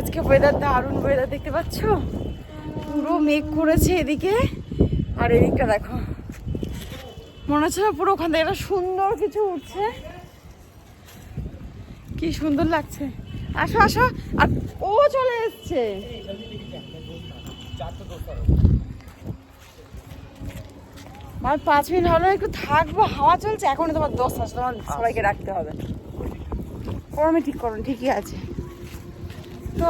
আজকে ওয়েদার দারুণ ওয়েদার দেখতে পাচ্ছ? পুরো মেঘ করেছে এদিকে। আর এদিকটা দেখো। মনে হচ্ছে পুরো ওখান থেকে একটা সুন্দর কিছু উঠছে। কি সুন্দর লাগছে। আসো আসো। আর ও চলে এসছে। আর পাঁচ মিনিট হলো, একটু থাকব। হাওয়া চলছে, এখনই তোমার দশ আছে তোমার সবাইকে রাখতে হবে। করো ঠিক করুন, ঠিকই আছে। তো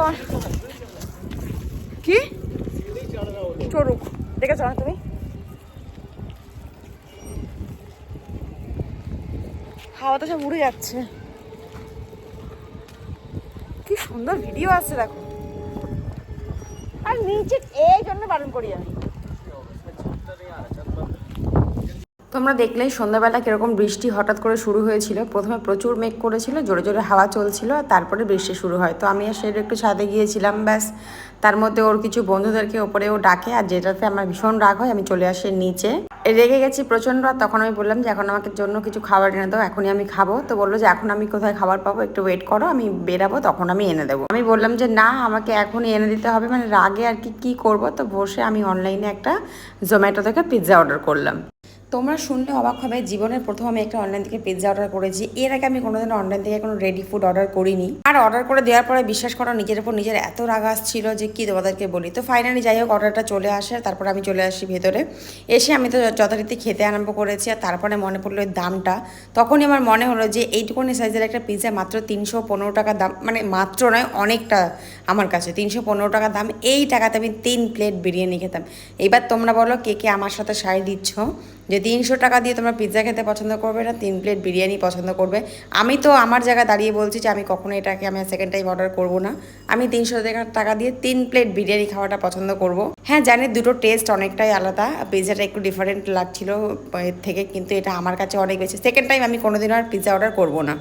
কি? চড়ুক। দেখেছ না তুমি। হাওয়াতে সব উড়ে যাচ্ছে। কি সুন্দর ভিডিও আসছে দেখো। আর নিচে এই জন্য বারণ করি আমি। তোমরা দেখলেই সন্ধ্যাবেলা কীরকম বৃষ্টি হঠাৎ করে শুরু হয়েছিল। প্রথমে প্রচুর মেঘ করেছিল, জোরে জোরে হাওয়া চলছিল, আর তারপরে বৃষ্টি শুরু হয়। তো আমি সেটা একটু ছাদে গিয়েছিলাম, ব্যাস। তার মধ্যে ওর কিছু বন্ধুদেরকে ওপরে ও ডাকে, আর যেটাতে আমার ভীষণ রাগ হয়, আমি চলে আসি নিচে। রেগে গেছি প্রচণ্ড, আর তখন আমি বললাম যে, এখন আমাকে জন্য কিছু খাবার এনে দাও, এখনই আমি খাব। তো বলল যে, এখন আমি কোথায় খাবার পাবো, একটু ওয়েট করো, আমি বেরাবো, তখন আমি এনে দেবো। আমি বললাম যে, না, আমাকে এখনই এনে দিতে হবে। মানে রাগে আর কি, কী করব? তো বসে আমি অনলাইনে একটা জোম্যাটো থেকে পিৎজা অর্ডার করলাম। তোমরা শুনলে অবাক হবে, জীবনের প্রথম আমি একটা অনলাইন থেকে পিৎজা অর্ডার করেছি। এর আগে আমি কোনোদিন অনলাইন থেকে কোনো রেডি ফুড অর্ডার করিনি। আর অর্ডার করে দেওয়ার পরে বিশ্বাস করো, নিজের উপর নিজের এত রাগ আসছিল যে কি তোমাদেরকে বলি। তো ফাইনালি যাই হোক অর্ডারটা চলে আসে, তারপর আমি চলে আসি ভেতরে। এসে আমি তো যথারীতি খেতে আরম্ভ করেছি আর তারপরে মনে পড়ল দামটা। তখনই আমার মনে হলো যে এইটুকুনি সাইজের একটা পিৎজা মাত্র তিনশো পনেরো টাকা দাম মানে মাত্র নয়, অনেকটা আমার কাছে। তিনশো পনেরো টাকা দাম, এই টাকাতে আমি তিন প্লেট বিরিয়ানি খেতাম। এবার তোমরা বলো কে কে আমার সাথে শাড়ি দিচ্ছ যে তিনশো টাকা দিয়ে তোমরা পিৎজা খেতে পছন্দ করবে না, তিন প্লেট বিরিয়ানি পছন্দ করবে। আমি তো আমার জায়গায় দাঁড়িয়ে বলছি যে আমি কখনো এটাকে আমি সেকেন্ড টাইম অর্ডার করব না। আমি তিনশো টাকা দিয়ে তিন প্লেট বিরিয়ানি খাওয়াটা পছন্দ করব। হ্যাঁ জানি দুটো টেস্ট অনেকটাই আলাদা পিৎজাটা একটু ডিফারেন্ট লাগছিল, এর থেকে, কিন্তু এটা আমার কাছে অনেক বেশি। সেকেন্ড টাইম আমি কোনোদিনও আর পিৎজা অর্ডার করব না।